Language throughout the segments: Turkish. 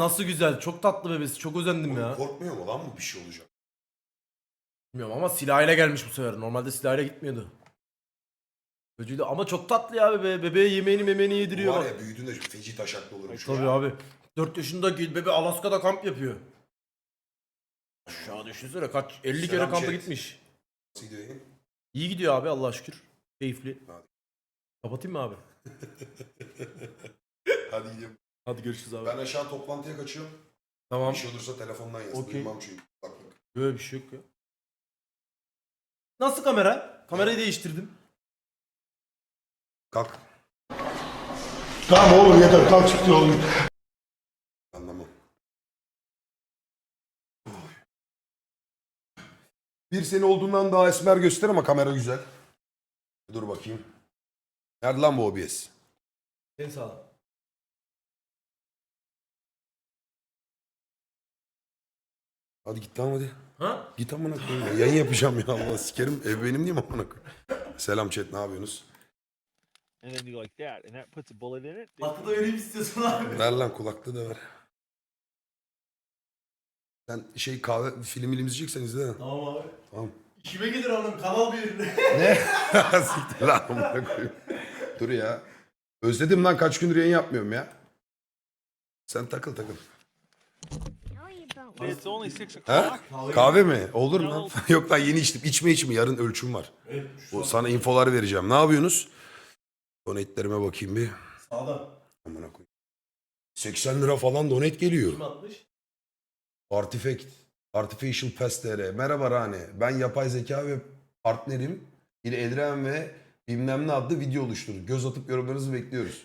nasıl güzel. Çok tatlı bebesi. Çok özendim ya. Korkmuyor mu lan bu bir şey olacak? Bilmiyorum ama silahıyla gelmiş bu sefer. Normalde silahıyla gitmiyordu. Öcüydü ama çok tatlı ya bebe. Bebeğe yemeğini memeğini yediriyor. var bak. ya büyüdüğünde feci taşaklı olurmuş. Tabii ya. abi. 4 yaşındaki bebe Alaska'da kamp yapıyor. Aşağı düşünsene kaç 50 kere Selam kampa chat. gitmiş. Nasıl gidiyor yayın? İyi gidiyor abi Allah'a şükür. Keyifli. Hadi. Kapatayım mı abi? Hadi gidelim. Hadi görüşürüz abi. Ben aşağı toplantıya kaçıyorum. Tamam. Bir şey olursa telefondan yaz. Okey. Duymam çünkü. Bak bak. Böyle bir şey yok ya. Nasıl kamera? Kamerayı değiştirdim. Kalk. Tamam oğlum yeter kalk çıktı oğlum. Anlamam. Bir seni olduğundan daha esmer göster ama kamera güzel. Dur bakayım. Nerede lan bu OBS? En sağ. Hadi git lan hadi. Ha? Git amına koyayım ya. Yayın yapacağım ya Allah sikerim. Ev benim değil mi amına koyayım? Selam chat ne yapıyorsunuz? and then you like that, and that puts a bullet in it. Batı da vereyim istiyorsun abi. Ver lan kulaklığı da ver. Sen şey kahve film film izleyeceksen izle. lan. Tamam abi. Tamam. İşime gelir oğlum kanal bir. Ne? Siktir lan amına koyayım. Dur ya. Özledim lan kaç gündür yayın yapmıyorum ya. Sen takıl takıl. It's only six Ha? Kahve mi? Olur mu lan? Yok lan yeni içtim. İçme içme yarın ölçüm var. O, sana infoları vereceğim. Ne yapıyorsunuz? Donetlerime bakayım bir. Sağda. Amına koyayım. 80 lira falan donet geliyor. Kim atmış? Artifact. Artificial Pest TR. Merhaba Rane. Ben yapay zeka ve partnerim. Yine Edren ve bilmem ne adlı video oluşturur. Göz atıp yorumlarınızı bekliyoruz.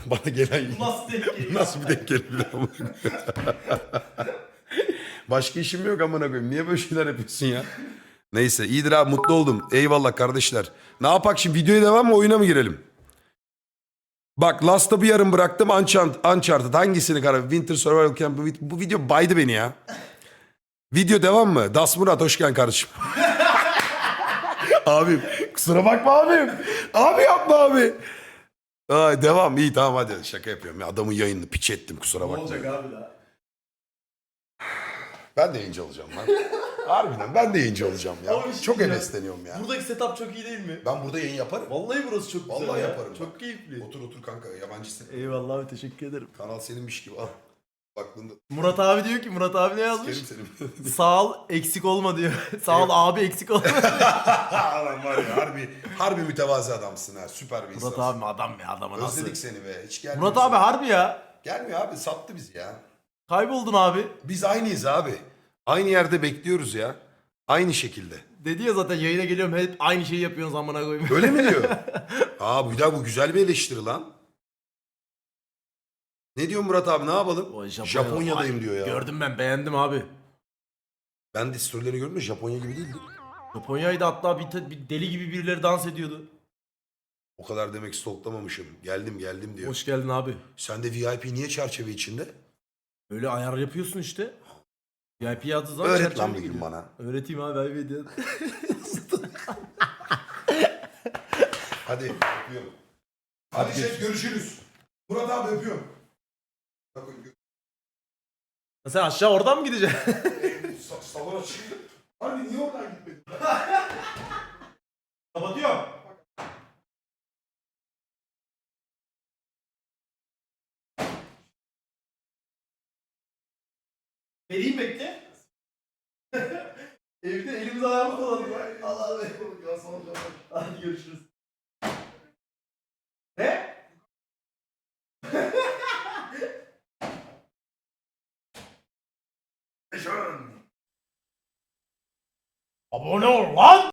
Bana gelen Nasıl tepki? nasıl bir denk koyayım? Başka işim yok amına koyayım. Niye böyle şeyler yapıyorsun ya? Neyse iyidir abi mutlu oldum. Eyvallah kardeşler. Ne yapak şimdi videoya devam mı oyuna mı girelim? Bak Last'ı bir yarım bıraktım Uncharted, Uncharted. hangisini karar Winter Survival Camp bu, bu video baydı beni ya. Video devam mı? Das Murat hoş geldin kardeşim. abim kusura bakma abim. Abi yapma abi. Ay, devam iyi tamam hadi şaka yapıyorum. Ya, adamın yayınını piç ettim kusura bakma. olacak abi daha? Ben de yayıncı olacağım lan. Harbiden ben de yayıncı olacağım ya. Abi bir şey çok diyeceğim. hevesleniyorum ya. Buradaki setup çok iyi değil mi? Ben burada yayın yaparım. Vallahi burası çok güzel Vallahi ya. yaparım Çok bak. keyifli. Otur otur kanka yabancısın. Eyvallah abi teşekkür ederim. Kanal seninmiş gibi al. Baklığında Murat abi diyor ki Murat abi ne yazmış? sikerim seni. Sağ ol eksik olma diyor. Sağ ol abi eksik olma. Adam var ya harbi, harbi mütevazi adamsın ha. Süper bir Murat insansın. abi adam ya adamı nasıl? Özledik seni be. Hiç gelmiyor. Murat abi harbi ya. Gelmiyor abi sattı bizi ya. Kayboldun abi. Biz aynıyız abi. Aynı yerde bekliyoruz ya. Aynı şekilde. Dedi ya zaten yayına geliyorum hep aynı şeyi yapıyorsun amına koyayım. Öyle mi diyor? Aa bu da bu güzel bir eleştiri lan. Ne diyor Murat abi ne yapalım? O Japonya- Japonya'dayım Ay, diyor ya. Gördüm ben beğendim abi. Ben de storylerini gördüm de Japonya gibi değildi. Japonya'ydı hatta bir, bir deli gibi birileri dans ediyordu. O kadar demek stalklamamışım. Geldim geldim diyor. Hoş geldin abi. Sen de VIP niye çerçeve içinde? Böyle ayar yapıyorsun işte. VIP yazdığı zaman Öğret çerçeve lan bir gün gidiyor. bana. Öğreteyim abi abi video. Hadi öpüyorum. Hadi şey görüşürüz. Murat abi öpüyorum. Sen aşağı oradan mı gideceksin? Salona çıktı. Abi niye oradan gitmedin? Kapatıyorum. Vereyim bekle. Evde elimiz ayağımız dolanıyor. Allah Allah. Hadi görüşürüz. Ne? Abone ol lan.